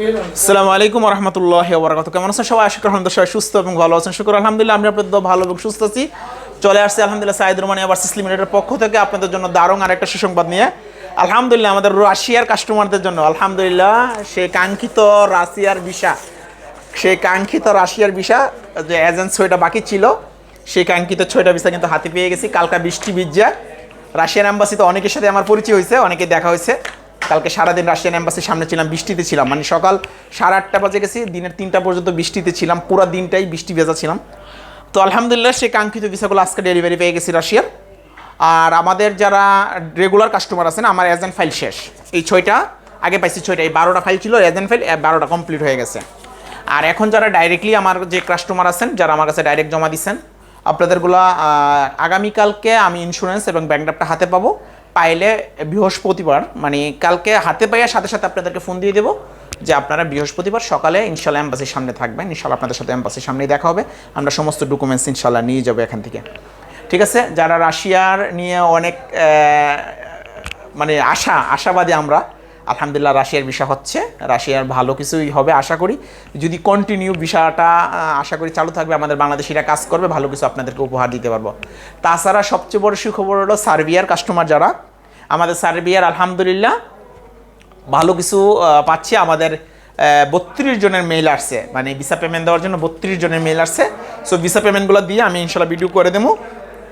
আসসালামু আলাইকুম রহমতুল্লাহ বরাকাত কেমন আছেন সবাই? আশা করি সবাই সুস্থ এবং ভালো আছেন। শুক্র, আলহামদুলিল্লাহ আমি আপনাদের দোয়া ভালো এবং সুস্থ আছি। চলে আসছে আলহামদুলিল্লাহ সাইদ রোমানি আবার সিসলি মিনিটের পক্ষ থেকে আপনাদের জন্য দারুণ আর একটা সুসংবাদ নিয়ে। আলহামদুলিল্লাহ, আমাদের রাশিয়ার কাস্টমারদের জন্য। আলহামদুলিল্লাহ, সেই কাঙ্ক্ষিত রাশিয়ার ভিসা, সেই কাঙ্ক্ষিত রাশিয়ার ভিসা, যে এজেন্ট ছয়টা বাকি ছিল, সেই কাঙ্ক্ষিত ছয়টা ভিসা কিন্তু হাতে পেয়ে গেছি। কালকা বৃষ্টি বিজ্জা রাশিয়ান অ্যাম্বাসিতে অনেকের সাথে আমার পরিচয় হয়েছে অনেকে দেখা হয়েছে। কালকে সারাদিন রাশিয়ান অ্যাম্বাসির সামনে ছিলাম, বৃষ্টিতে ছিলাম। মানে সকাল সাড়ে আটটা বাজে গেছি, দিনের তিনটা পর্যন্ত বৃষ্টিতে ছিলাম, পুরো দিনটাই বৃষ্টি ভেজা ছিলাম। তো আলহামদুলিল্লাহ, সেই কাঙ্ক্ষিত ভিসাগুলো আজকে ডেলিভারি পেয়ে গেছি রাশিয়ার। আর আমাদের যারা রেগুলার কাস্টমার আছেন, আমার এজেন্ট ফাইল শেষ। এই ছয়টা, আগে পাইছি ছয়টা, এই বারোটা ফাইল ছিল এজেন্ট ফাইল বারোটা কমপ্লিট হয়ে গেছে। আর এখন যারা ডাইরেক্টলি আমার যে কাস্টমার আছেন, যারা আমার কাছে ডাইরেক্ট জমা দিচ্ছেন, আপনাদেরগুলা আগামীকালকে আমি ইন্স্যুরেন্স এবং ব্যাংকড্রাফটা হাতে পাবো। পাইলে বৃহস্পতিবার মানে কালকে হাতে পাইয়ার সাথে সাথে আপনাদেরকে ফোন দিয়ে দেবো যে আপনারা বৃহস্পতিবার সকালে ইনশাল্লাহ অ্যাম্বাসির সামনে থাকবেন। ইনশাল্লাহ আপনাদের সাথে অ্যাম্বাসির সামনেই দেখা হবে। আমরা সমস্ত ডকুমেন্টস ইনশাল্লাহ নিয়ে যাব এখান থেকে। ঠিক আছে? যারা রাশিয়ার নিয়ে অনেক মানে আশা, আশাবাদী আমরা আলহামদুলিল্লাহ রাশিয়ার বিষয় হচ্ছে। রাশিয়ার ভালো কিছুই হবে আশা করি। যদি কন্টিনিউ আহ, আশা করি চালু থাকবে আমাদের বাংলাদেশিরা কাজ করবে ভালো কিছু আপনাদেরকে উপহার দিতে পারব। তাছাড়া সবচেয়ে বড় সুখবর হলো সার্বিয়ার কাস্টমার যারা আমাদের সার্বিয়ার আলহামদুলিল্লাহ ভালো কিছু পাচ্ছি। আমাদের বত্রিশ জনের মেইল আসছে। মানে ভিসা পেমেন্ট দেওয়ার জন্য বত্রিশ জনের মেইল আসছে। সো ভিসা পেমেন্টগুলো দিয়ে আমি ইনশাল্লাহ ভিডিও করে দেবো।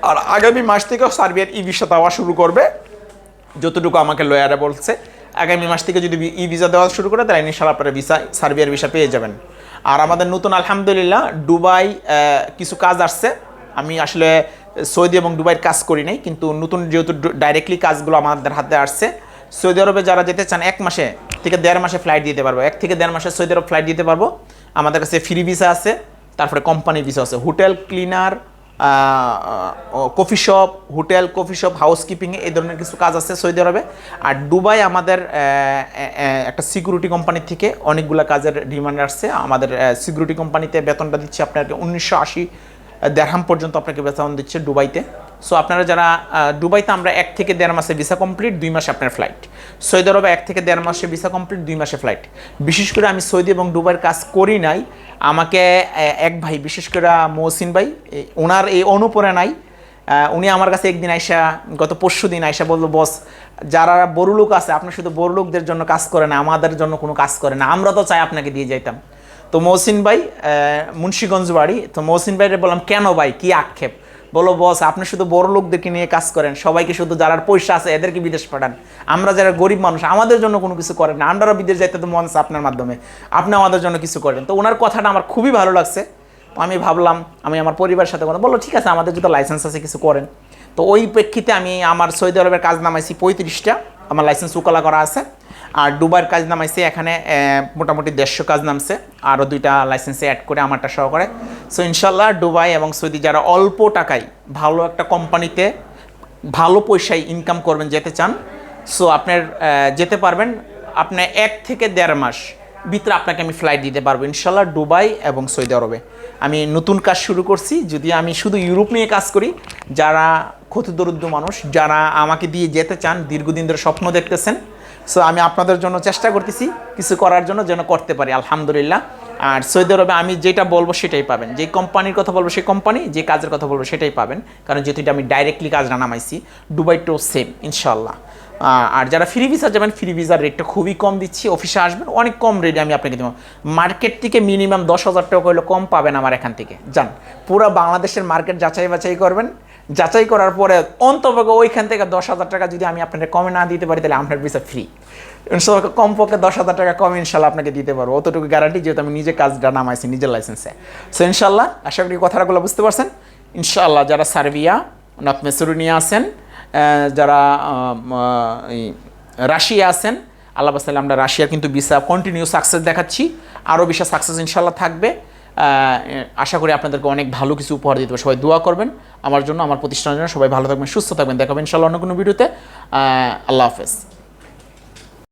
আর আগামী মাস থেকেও সার্বিয়ার ই ভিসা দেওয়া শুরু করবে। যতটুকু আমাকে লয়ারে বলছে। আগামী মাস থেকে যদি ই ভিসা দেওয়া শুরু করে তাহলে ইনশাল্লাহ আপনারা ভিসা সার্বিয়ার ভিসা পেয়ে যাবেন। আর আমাদের নতুন আলহামদুলিল্লাহ আহ, কিছু কাজ আসছে। আমি আসলে সৌদি এবং দুবাইয়ের কাজ করি নাই কিন্তু নতুন যেহেতু ডাইরেক্টলি কাজগুলো আমাদের হাতে আসছে। সৌদি আরবে যারা যেতে চান এক মাসে থেকে দেড় মাসে ফ্লাইট দিতে পারব। এক থেকে দেড় মাসে সৌদি আরব ফ্লাইট দিতে পারব। আমাদের কাছে ফ্রি ভিসা আছে তারপরে কোম্পানি ভিসা আছে। Hotel cleaner coffee shop hotel coffee shop housekeeping এই ধরনের কিছু কাজ আছে সৌদি আরবে। আর দুবাই আমাদের একটা সিকিউরিটি কোম্পানি থেকে অনেকগুলো কাজের ডিমান্ড আসছে। আমাদের সিকিউরিটি কোম্পানিতে বেতনটা দিচ্ছে আপনাকে উনিশশো আশি দেড়হাম পর্যন্ত আপনাকে বেতন দিচ্ছে দুবাইতে। সো আপনারা যারা দুবাইতে আমরা এক থেকে দেড় মাসে ভিসা কমপ্লিট দুই মাসে আপনার ফ্লাইট সৌদি আরবে এক থেকে দেড় মাসে ভিসা কমপ্লিট দুই মাসে ফ্লাইট বিশেষ করে আমি সৌদি এবং দুবাইয়ের কাজ করি নাই। আমাকে এক ভাই, বিশেষ করে মহসিন ভাই ওনার এই অনুপ্রেরণায় উনি আমার কাছে একদিন আইসা, গত পরশু দিন আইসা বলল, বস, যারা বড় লোক আছে, আপনি শুধু বড় লোকদের জন্য কাজ করে না, আমাদের জন্য কোনো কাজ করে না। আমরা তো চাই আপনাকে দিয়ে যাইতাম। তো মহসিন ভাই মুন্সিগঞ্জ বাড়ি। তো মহসিন ভাইরে বললাম, কেন ভাই? কি আক্ষেপ? বলো, বস, আপনি শুধু বড় লোকদেরকে নিয়ে কাজ করেন। সবাইকে শুধু যারা পয়সা আছে, এদেরকে বিদেশ পাঠান। আমরা যারা গরিব মানুষ, আমাদের জন্য কোনো কিছু করেন না। আমরাও বিদেশ যাইতে তো মন আছে আপনার মাধ্যমে। আপনি আমাদের জন্য কিছু করেন। তো ওনার কথাটা আমার খুবই ভালো লাগছে। তো আমি ভাবলাম, আমি আমার পরিবারের সাথে কথা বলল ঠিক আছে, আমাদের যদি লাইসেন্স আছে, কিছু করেন। তো ওই প্রেক্ষিতে আমি আমার সৌদি আরবের কাজ নামাইছি পঁয়ত্রিশটা। আমার লাইসেন্স উকালা করা আছে। আর দুবার কাজ নামাইছে, এখানে মোটামুটি দেড়শো কাজ নামছে, আরও দুইটা লাইসেন্সে অ্যাড করে আমারটা সহকারে। সো ইনশাল্লাহ দুবাই এবং সৌদি যারা অল্প টাকায় ভালো একটা কোম্পানিতে ভালো পয়সায় ইনকাম করবেন, যেতে চান সো আপনার যেতে পারবেন আপনার এক থেকে দেড় মাস ভিতরে আপনাকে আমি ফ্লাইট দিতে পারব, ইনশাল্লাহ দুবাই এবং সৌদি আরবে। আমি নতুন কাজ শুরু করছি, যদি আমি শুধু ইউরোপ নিয়ে কাজ করি, যারা ক্ষতিদরিদ্র মানুষ, যারা আমাকে দিয়ে যেতে চান, দীর্ঘদিন ধরে স্বপ্ন দেখতেছেন সো আমি আপনাদের জন্য চেষ্টা করতেছি কিছু করার জন্য যেন করতে পারি, আলহামদুলিল্লাহ। আর সৌদি আরবে আমি যেটা বলব সেটাই পাবেন। যে কোম্পানির কথা বলব সেই কোম্পানি, যে কাজের কথা বলব সেটাই পাবেন। কারণ যেহেতু এটা আমি ডাইরেক্টলি কাজটা নামাইছি দুবাই টু সেম ইনশাল্লাহ আর যারা ফ্রি ভিসা যাবেন ফ্রি ভিসার রেটটা খুবই কম দিচ্ছি অফিসে আসবেন, অনেক কম রেটে আমি আপনাকে দেবো। মার্কেট থেকে মিনিমাম দশ হাজার টাকা হলে কম পাবেন আমার এখান থেকে। যান, পুরো বাংলাদেশের মার্কেট যাচাই বাছাই করবেন। যাচাই করার পরে অন্তপক্ষে ওইখান থেকে দশ হাজার টাকা যদি আমি আপনাকে কমে না দিতে পারি, তাহলে আপনার ভিসা ফ্রি ইনশাল্লাহ কমপক্ষে দশ হাজার টাকা কম ইনশাল্লাহ আপনাকে দিতে পারব। অতটুকু গ্যারান্টি যেহেতু আমি নিজে কাজটা নামাইছি, নিজের লাইসেন্সে সো ইনশাল্লাহ, আশা করি কথাগুলো বুঝতে পারছেন। ইনশাল্লাহ, যারা সার্বিয়া নর্থ মেসুরিনিয়া আছেন যারা রাশিয়া আছেন, আল্লাহ আমরা রাশিয়ার কিন্তু ভিসা কন্টিনিউ সাকসেস দেখাচ্ছি। আরও বিশা সাকসেস ইনশাল্লাহ থাকবে। আশা করি আপনাদেরকে অনেক ভালো কিছু উপহার দিতে। সবাই দোয়া করবেন। আমার জন্য, আমার প্রতিষ্ঠানের জন্য সবাই ভালো থাকবেন, সুস্থ থাকবেন। দেখাবেন ইনশাল্লাহ অন্য কোনো ভিডিওতে। আল্লাহ হাফেজ।